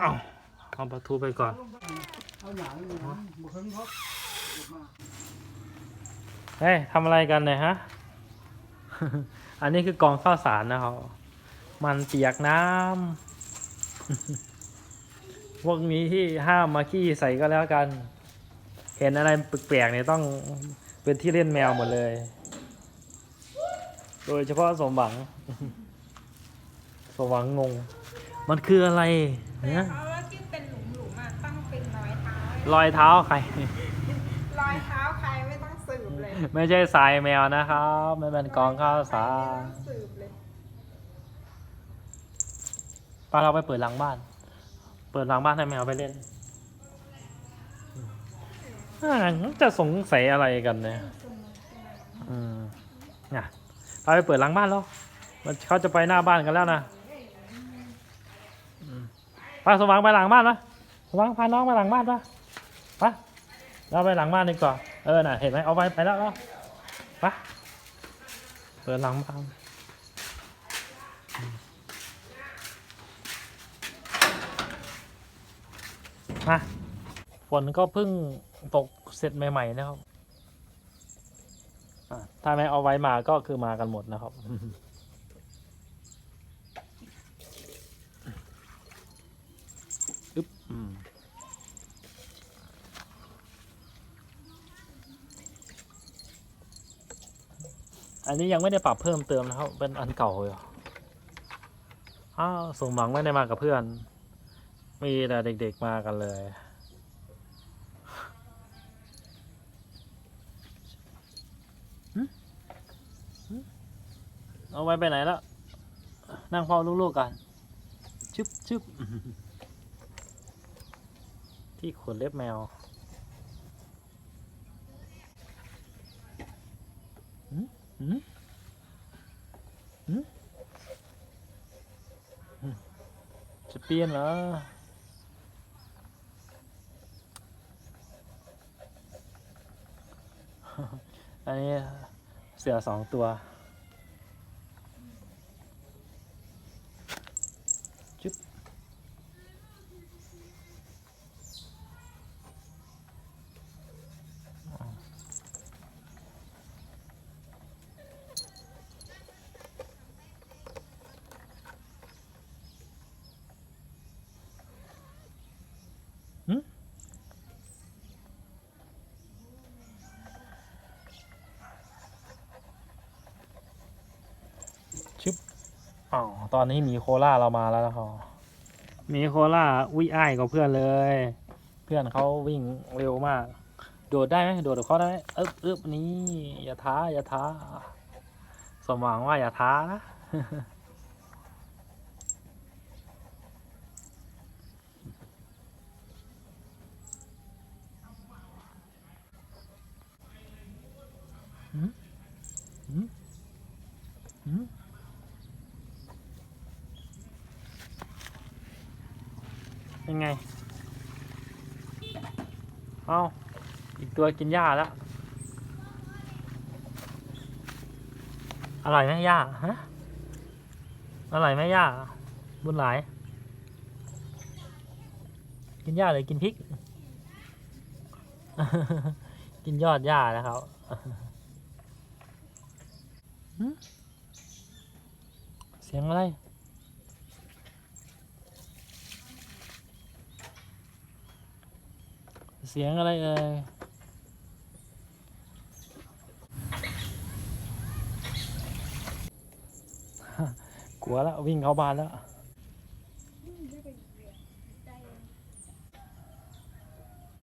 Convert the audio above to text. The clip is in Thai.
เอาเอาประตูไปก่อนเอาหนังเลยนะบุคคลเขาเฮ้ยทำอะไรกันเนี่ยฮะ อันนี้คือกองข้าวสารนะครับ มันเปียกน้ำพวกนี้ที่ห้ามมาขี้ใส่ก็แล้วกัน เห็นอะไรแปลกๆเนี่ยต้องเป็นที่เล่นแมวหมดเลย โดยเฉพาะสมหวัง สมหวังงง มันคืออะไรแต่เนี่ยเขาว่าที่เป็นหลุมหลุมๆอะต้องเป็นรอยเท้ารอยเท้าใคร รอยเท้าใครไม่ต้องสืบเลยไม่ใช่สายแมวนะครับไม่เป็นกองข้าวสารไม่ต้องสืบเลยปาเราไปเปิดหลังบ้าน เปิดหลังบ้านให้แมวไปเล่นอ่าจะสงสัยอะไรกันเนี่ย อืมน่ะ พาไปเปิดหลังบ้านแล้วมันเขาจะไปหน้าบ้านกันแล้วนะอืมพาสว่างไปหลังบ้านนะสว่างพาน้องไปหลังบ้านปะไปเราไปหลังบ้านดีกว่าเออน่ะเห็นไหมเอาไปไปแล้วเนาะไปเปิดหลังบ้านมาฝนก็เพิ่งตกเสร็จใหม่ ๆ นะครับ ถ้าไม่เอาไว้มาก็คือมากันหมดนะครับ อึ๊บอืมอันนี้ยังไม่ได้ปรับเพิ่มเติมนะครับ เป็นอันเก่าอยู่อ้าวสมหวังไม่ได้มากับเพื่อน มีแต่เด็กๆมากันเลย เอาไว้ไปไหนแล้ว นั่งเฝ้าลูกๆกันชึบชึบที่ขนเล็บแมวหึหึหึหึจะเปลี่ยนเหรออันนี้เสือสองตัว อ๋อตอนนี้หมีโคล่าเรามาแล้วนะครับหมีโคล่าวิ่งอ้ายกับเพื่อนเลย เพื่อนเขาวิ่งเร็วมาก โดดได้ไหมโดดกับเขาได้ไหมอึ๊บอึ๊บนี่อย่าท้า อย่าท้า สมหวังว่าอย่าท้านะหืมหืมหืม เป็นไง เอาอีกตัวกินหญ้าแล้ว อร่อยไหมหญ้าฮะ อร่อยไหมหญ้า บุญหลาย กินหญ้าหรือกินพริก กินยอดหญ้านะครับเสียงอะไร เสียงอะไรเอ่ยกลัวแล้ววิ่งเข้าบ้านแล้ว